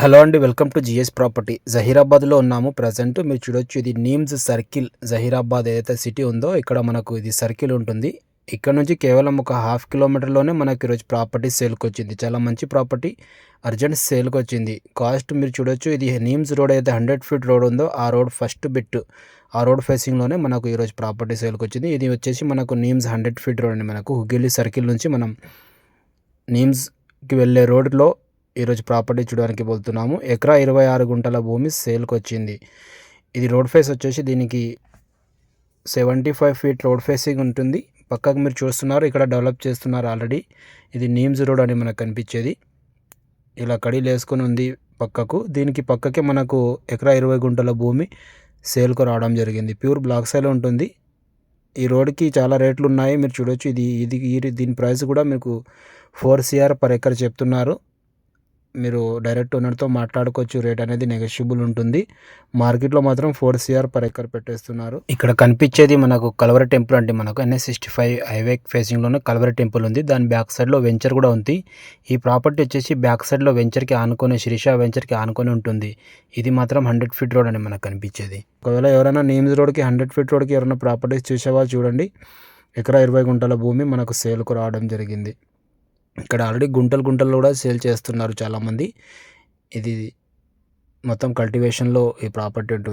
Hello అండి welcome to GS property. జహీరాబాద్లో ఉన్నాము ప్రజెంట్ మీరు చూడొచ్చు ఇది నీమ్స్ సర్కిల్. జహీరాబాద్ ఏదైతే సిటీ ఉందో ఇక్కడ మనకు ఇది సర్కిల్ ఉంటుంది. ఇక్కడ నుంచి కేవలం ఒక హాఫ్ కిలోమీటర్లోనే మనకి ఈరోజు ప్రాపర్టీ సేల్కి వచ్చింది చాలా మంచి ప్రాపర్టీ అర్జెంట్ సేల్కి వచ్చింది కాస్ట్ మీరు చూడొచ్చు ఇది నీమ్స్ రోడ్ అయితే హండ్రెడ్ ఫీట్ రోడ్ ఉందో ఆ రోడ్ ఫస్ట్ బిట్. ఆ రోడ్ ఫేసింగ్లోనే మనకు ఈరోజు ప్రాపర్టీ సేల్కి వచ్చింది ఇది వచ్చేసి మనకు నీమ్స్ హండ్రెడ్ ఫీట్ రోడ్ అండి. మనకు హుగ్గెల్లి సర్కిల్ నుంచి మనం నీమ్స్కి వెళ్ళే రోడ్లో ఈరోజు ప్రాపర్టీ చూడడానికి వెళ్తున్నాము. ఎకరా ఇరవై ఆరు గుంటల భూమి సేల్కి వచ్చింది ఇది రోడ్ ఫేస్ వచ్చేసి దీనికి seventy five feet road facing ఉంటుంది. పక్కకు మీరు చూస్తున్నారు ఇక్కడ డెవలప్ చేస్తున్నారు ఆల్రెడీ. ఇది నీమ్స్ రోడ్ అని మనకు కనిపించేది. ఇలా కడీలు వేసుకొని ఉంది పక్కకు. దీనికి పక్కకే మనకు ఎకరా ఇరవై గుంటల భూమి సేల్కు రావడం జరిగింది. ప్యూర్ బ్లాక్ సైల్ ఉంటుంది. ఈ రోడ్కి చాలా రేట్లు ఉన్నాయి. మీరు చూడొచ్చు. ఇది ఇది దీని ప్రైస్ కూడా మీకు ఫోర్ సిఆర్ పర్ ఎకర్ చెప్తున్నారు. మీరు డైరెక్ట్ ఓనర్తో మాట్లాడుకోవచ్చు. రేట్ అనేది నెగోషియబుల్ ఉంటుంది. మార్కెట్లో మాత్రం ఫోర్ సిఆర్ పర్ ఎకర్ పెట్టేస్తున్నారు. ఇక్కడ కనిపించేది మనకు కలవర టెంపుల్ అంటే మనకు ఎన్ఎస్ సిక్స్టీ ఫైవ్ హైవే ఫేసింగ్లోనే కలవర టెంపుల్ ఉంది. దాని బ్యాక్ సైడ్లో వెంచర్ కూడా ఉంది. ఈ ప్రాపర్టీ వచ్చేసి బ్యాక్ సైడ్లో వెంచర్కి ఆనుకొని శ్రీష వెంచర్కి ఆనుకొని ఉంటుంది. ఇది మాత్రం హండ్రెడ్ ఫీట్ రోడ్ అని మనకు కనిపించేది. ఒకవేళ ఎవరైనా నేమ్స్ రోడ్కి హండ్రెడ్ ఫీట్ రోడ్కి ఎవరైనా ప్రాపర్టీస్ చూసేవాళ్ళు చూడండి. ఎకరా ఇరవై గుంటల భూమి మనకు సేల్కు రావడం జరిగింది. ఇక్కడ ఆల్రెడీ గుంటలు గుంటలు కూడా సేల్ చేస్తున్నారు చాలామంది. ఇది మొత్తం కల్టివేషన్లో ఈ ప్రాపర్టీ ఉంటుంది.